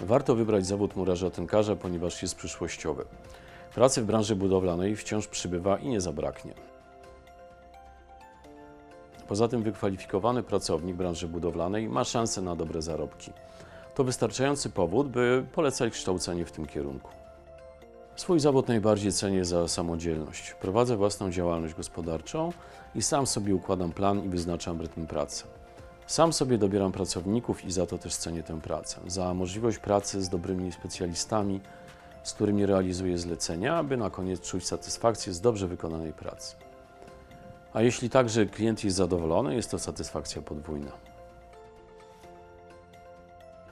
Warto wybrać zawód murarza-tynkarza, ponieważ jest przyszłościowy. Pracy w branży budowlanej wciąż przybywa i nie zabraknie. Poza tym wykwalifikowany pracownik branży budowlanej ma szansę na dobre zarobki. To wystarczający powód, by polecać kształcenie w tym kierunku. Swój zawód najbardziej cenię za samodzielność. Prowadzę własną działalność gospodarczą i sam sobie układam plan i wyznaczam rytm pracy. Sam sobie dobieram pracowników i za to też cenię tę pracę. Za możliwość pracy z dobrymi specjalistami, z którymi realizuję zlecenia, aby na koniec czuć satysfakcję z dobrze wykonanej pracy. A jeśli także klient jest zadowolony, jest to satysfakcja podwójna.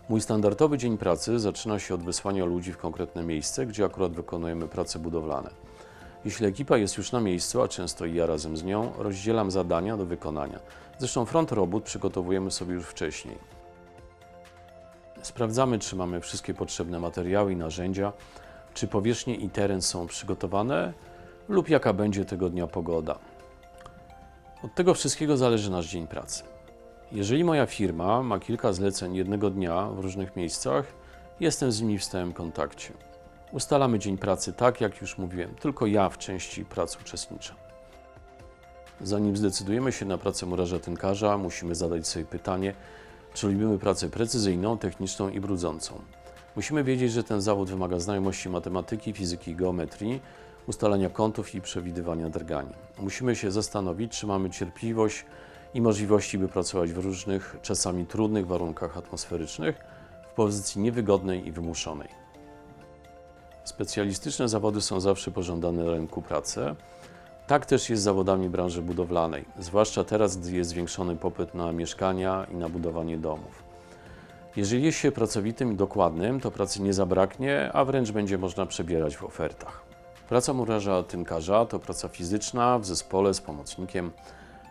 Mój standardowy dzień pracy zaczyna się od wysłania ludzi w konkretne miejsce, gdzie akurat wykonujemy prace budowlane. Jeśli ekipa jest już na miejscu, a często i ja razem z nią, rozdzielam zadania do wykonania. Zresztą front robót przygotowujemy sobie już wcześniej. Sprawdzamy, czy mamy wszystkie potrzebne materiały i narzędzia, czy powierzchnie i teren są przygotowane lub jaka będzie tego dnia pogoda. Od tego wszystkiego zależy nasz dzień pracy. Jeżeli moja firma ma kilka zleceń jednego dnia w różnych miejscach, jestem z nimi w stałym kontakcie. Ustalamy dzień pracy tak, jak już mówiłem, tylko ja w części pracy uczestniczę. Zanim zdecydujemy się na pracę murarza-tynkarza, musimy zadać sobie pytanie, czy lubimy pracę precyzyjną, techniczną i brudzącą. Musimy wiedzieć, że ten zawód wymaga znajomości matematyki, fizyki i geometrii, ustalania kątów i przewidywania drgań. Musimy się zastanowić, czy mamy cierpliwość i możliwości, by pracować w różnych, czasami trudnych warunkach atmosferycznych, w pozycji niewygodnej i wymuszonej. Specjalistyczne zawody są zawsze pożądane na rynku pracy. Tak też jest z zawodami branży budowlanej, zwłaszcza teraz, gdy jest zwiększony popyt na mieszkania i na budowanie domów. Jeżeli jest się pracowitym i dokładnym, to pracy nie zabraknie, a wręcz będzie można przebierać w ofertach. Praca murarza-tynkarza to praca fizyczna w zespole z pomocnikiem.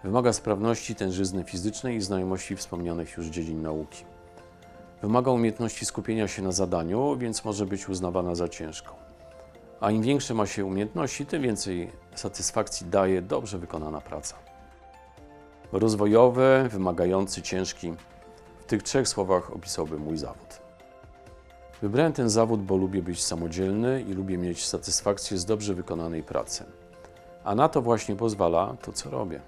Wymaga sprawności tężyzny fizycznej i znajomości wspomnianych już dziedzin nauki. Wymaga umiejętności skupienia się na zadaniu, więc może być uznawana za ciężką. A im większe ma się umiejętności, tym więcej satysfakcji daje dobrze wykonana praca. Rozwojowy, wymagający, ciężki. W tych trzech słowach opisałbym mój zawód. Wybrałem ten zawód, bo lubię być samodzielny i lubię mieć satysfakcję z dobrze wykonanej pracy. A na to właśnie pozwala to, co robię.